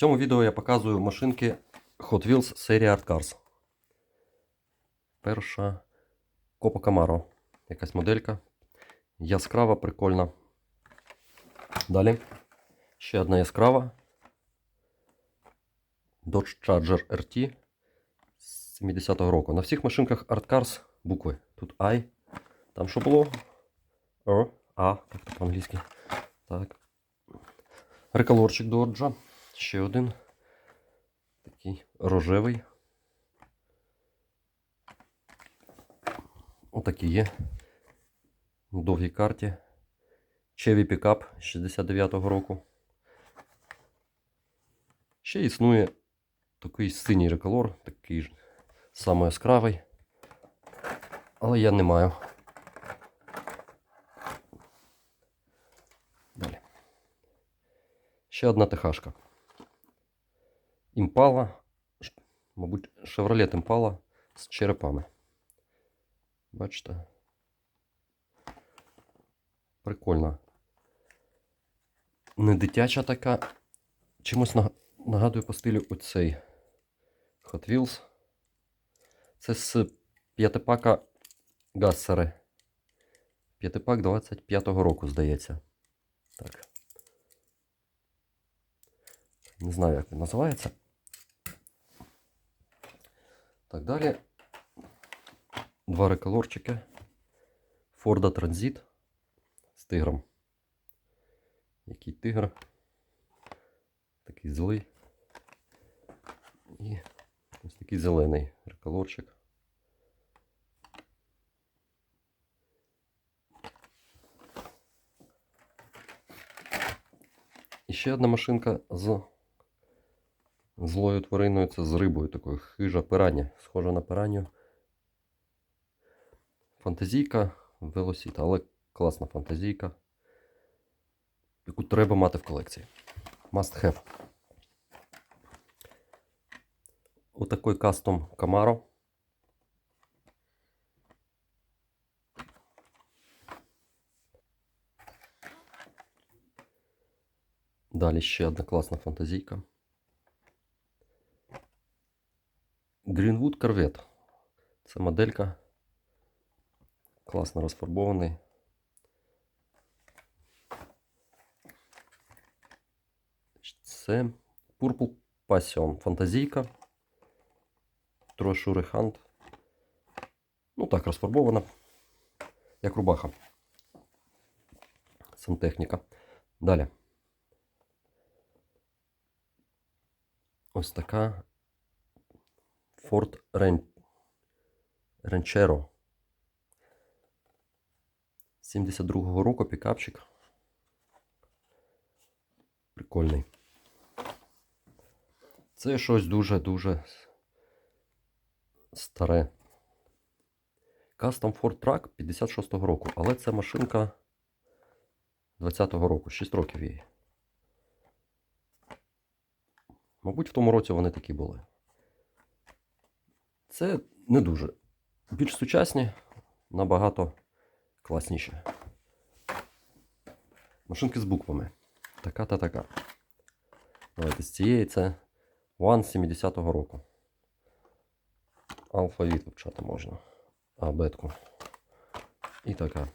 цьому відео я показую машинки Hot Wheels серії Art Cars. Перша Copa Camaro. Якась моделька. Яскрава, прикольна. Далі. Ще одна яскрава. Dodge Charger RT з 70-го року. На всіх машинках Art Cars букви. Тут I. Там що було? О, А, як то по-англійськи. Так. Реколорчик Доджа. Ще один. Такий рожевий. Отакі є. В довгій карті. Chevy Pickup 69-го року. Ще існує такий синій реколор, такий ж самий яскравий. Але я не маю. Далі. Ще одна техашка. Імпала. Мабуть, Chevrolet Impala з черепами. Бачите? Прикольна. Не дитяча така. Чимось наг- нагадує по стилю оцей Hot Wheels. Це з п'ятипака Гассери. П'ятипак 25-го року, здається. Так. Не знаю, як він називається. Так, далі. Два реколорчики. Форда Транзит з тигром. Який тигр? Такий злий. І ось такий зелений реколорчик. І ще одна машинка з злою твариною, це з рибою такою хижа пирання, схожа на пиранню. Фантазійка, велосіт, але класна фантазійка, яку треба мати в колекції. Must have. Отакий кастом Camaro. Далі ще одна класна фантазійка. Greenwood Corvette. Це моделька. Класно розфарбований. Це Purple Passion. Фантазійка. Трошури Hunt. Ну так, розфарбована. Як рубаха. Сантехніка. Далі. Ось така Ford Ran... Ranchero. 72-го року пікапчик. Прикольний. Це щось дуже-дуже старе. Custom Ford Truck 56-го року, але це машинка 20-го року, 6 років їй. Мабуть, в тому році вони такі були. Це не дуже. Більш сучасні, набагато класніші. Машинки з буквами. Така та така. Давайте з цієї це One 70-го року. Алфавіт вивчати можна. А, бетку. І така.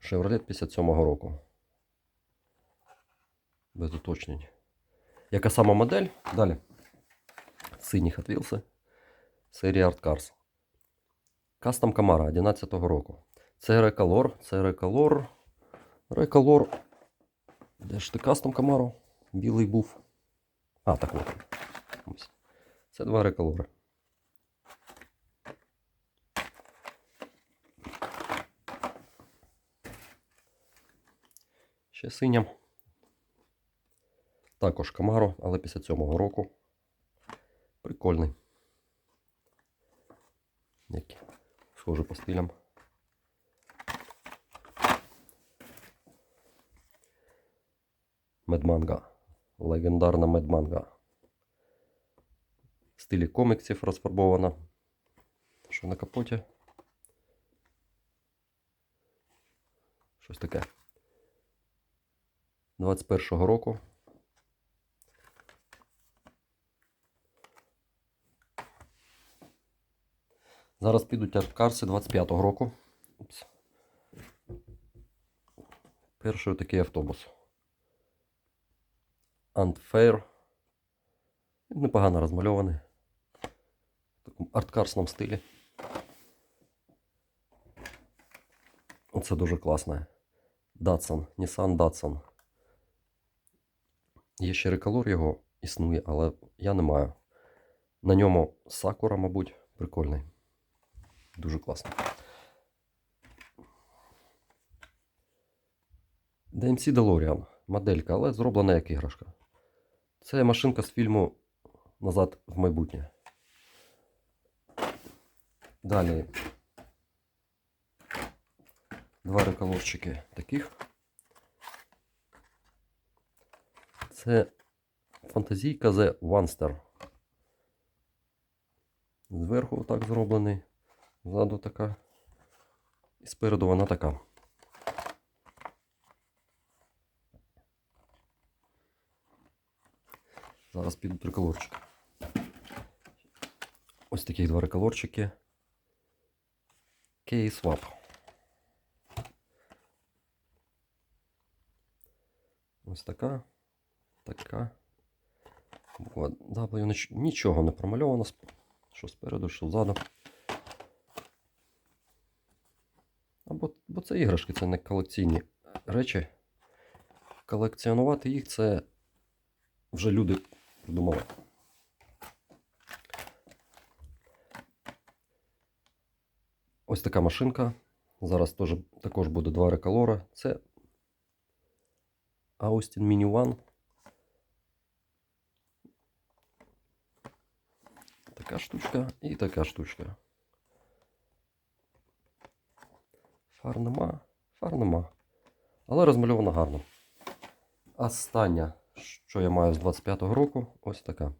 Chevrolet 57-го року. Без уточнень. Яка сама модель? Далі. Сині Hot Wheels. Серія Art Cars. Custom Camaro 11-го року. Це Recolor. Це Recolor. Recolor. Де ж ти Custom Camaro? Білий був. А, так от. Це два Recolor. Ще синя. Також Camaro, але 57-го року. Прикольний. Які схожі по стилям. Медманга. Легендарна медманга. В стилі коміксів розфарбована. Що на капоті? Щось таке. 21-го року. Зараз підуть арткарси 25-го року. Упс. Перший такий автобус. Unfair. Непогано розмальований. В такому арткарсному стилі. Оце дуже класне. Datsun, Nissan Datsun. Є ще реколор його існує, але я не маю. На ньому Sakura, мабуть, прикольний. Дуже класно. DMC DeLorean. Моделька, але зроблена як іграшка. Це машинка з фільму Назад в майбутнє. Далі. Два реколорчики таких. Це фантазійка The Onester. Зверху так зроблений. Ззаду така. І спереду вона така. Зараз підуть реколорчики. Ось таких два реколорчики. K-Swap. Ось така. Така. Буква W. Нічого не промальовано. Що спереду, що ззаду. Це іграшки, це не колекційні речі. Колекціонувати їх це вже люди придумали. Ось така машинка. Зараз теж, також буде два реколора. Це Austin Mini One. Така штучка і така штучка. Фар нема, фар нема. Але розмальована гарно. Остання, що я маю з 25-го року, ось така.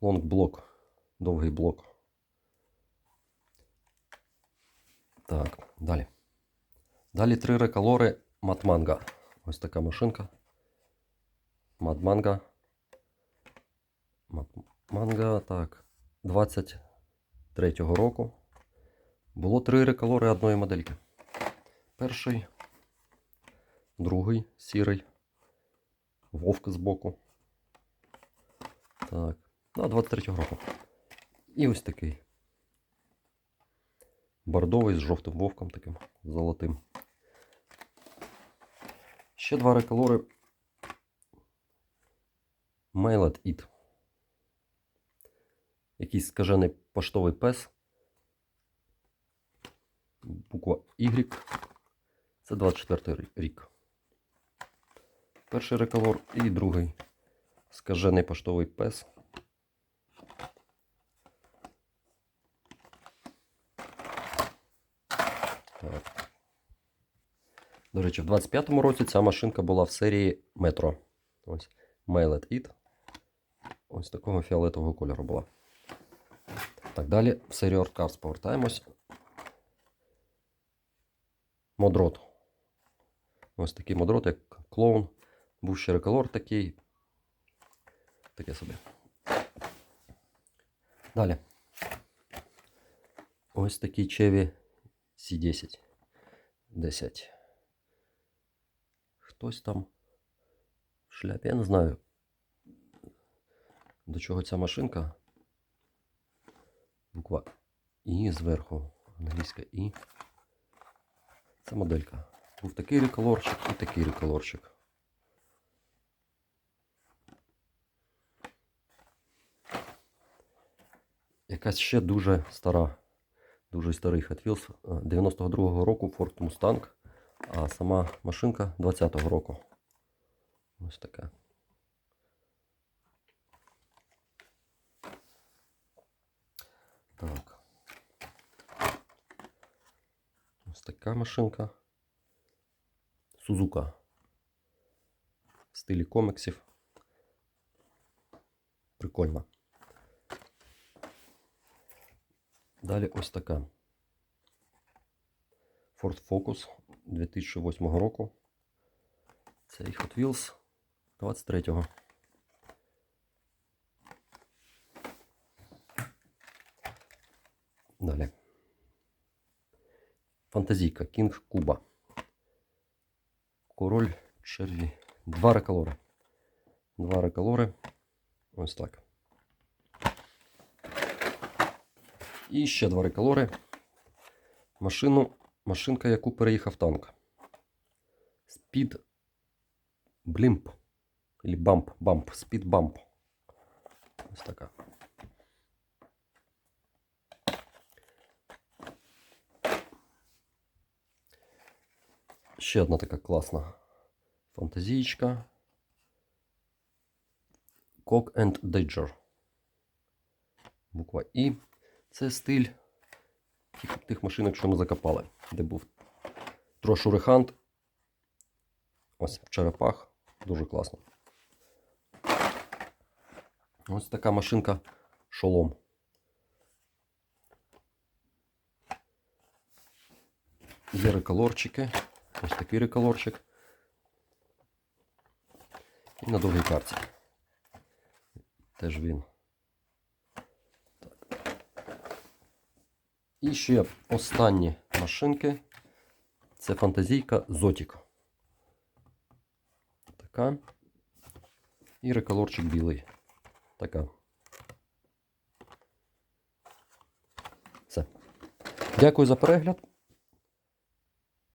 Лонг блок. Довгий блок. Так, далі. Далі три реколори Матманга. Ось така машинка. Матманга. Матманга, так. 23-го року. Було три реколори одної модельки. Перший, другий сірий, вовк збоку. Так, да, 23-го року. І ось такий. Бордовий з жовтим вовком таким золотим. Ще два реколори. Mailed It. Якийсь скажений поштовий пес. Буква Y. Це 24 рік. Перший реколор і другий. Скажений поштовий пес. Так. До речі, в 25-му році ця машинка була в серії Metro. Ось Mailed It. Ось такого фіолетового кольору була. Так, далі в серію Art повертаємось. Модрот. Ось такий модрот, як клоун. Був ще реколор такий. Таке собі. Далі. Ось такий Chevy C10. 10. Хтось там в шляпі, я не знаю, до чого ця машинка. Буква І зверху. Англійська І. Це моделька. Був такий реколорчик і такий реколорчик. Якась ще дуже стара, дуже старий Hot Wheels е, 92-го року Ford Mustang, а сама машинка 20-го року. Ось така. Ось така машинка. Сузука. В стилі коміксів. Прикольно. Далі ось така. Ford Focus 2008 року. Цей Hot Wheels 23-го. Далі. Фантазійка King Куба. Король черві. Два рекалори. Два рекалори. Ось так. І ще два рекалори. Машину, машинка, яку переїхав танк. Speed Blimp. Или Bump. Bump. Speed Bump. Ось така. Ще одна така класна фантазієчка. Cock and Dodger. Буква І. Це стиль тих, тих машинок, що ми закопали, де був трошурихант. Ось черепах. Дуже класно. Ось така машинка шолом. Є реколорчики. Ось такий реколорчик. І на другій карті. Теж він. Так. І ще останні машинки. Це фантазійка Зотік. Така. І реколорчик білий. Така. Все. Дякую за перегляд.